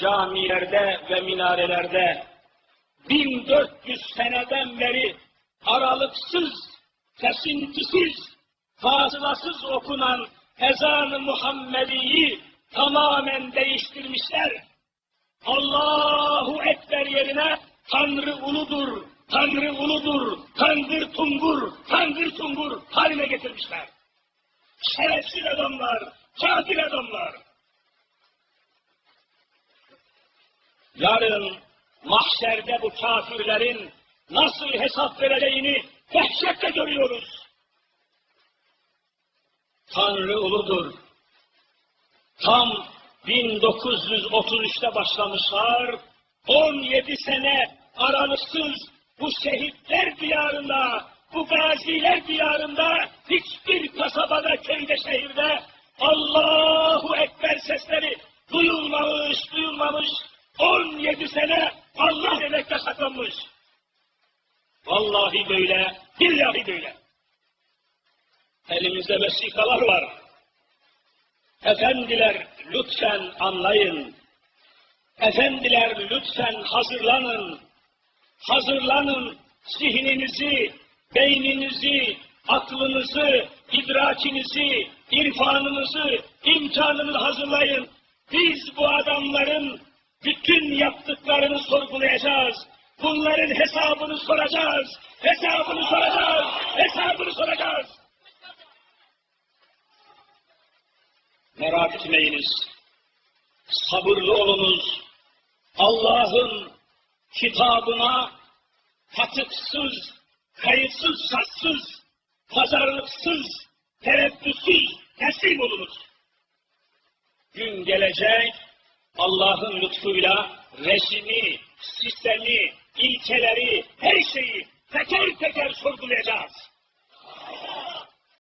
camilerde ve minarelerde 1400 seneden beri aralıksız, kesintisiz, fazlasız okunan ezan-ı Muhammedi'yi tamamen değiştirmişler. Allahu Ekber yerine Tanrı uludur, Tanrı uludur, Tanrı tungur, Tanrı tungur haline getirmişler. Şerefsiz adamlar, kafir adamlar. Yarın mahşerde bu kafirlerin nasıl hesap vereceğini dehşetle görüyoruz. Tanrı uludur. Tam 1933'te başlamışlar. 17 sene aralıksız bu şehitler diyarında, bu gaziler diyarında hiçbir kasabada, köyde, şehirde Allahu Ekber sesleri duyulmamış, duyulmamış. 17 sene Allah demekte saklanmış. Vallahi böyle, billahi böyle. Elimizde vesikalar var. Efendiler lütfen anlayın. Efendiler lütfen hazırlanın. Hazırlanın zihninizi, beyninizi, aklınızı, idrakinizi, irfanınızı, imkanınızı hazırlayın. Biz bu adamların bütün yaptıklarını sorgulayacağız. Bunların hesabını soracağız. Hesabını soracağız. Hesabını soracağız. Merak etmeyiniz. Sabırlı olunuz. Allah'ın kitabına katıksız, kayıtsız, satsız, pazarlıksız, tereddütsüz teslim olunuz. Gün gelecek, Allah'ın lütfuyla rejimi, sistemi, ilkeleri, her şeyi teker.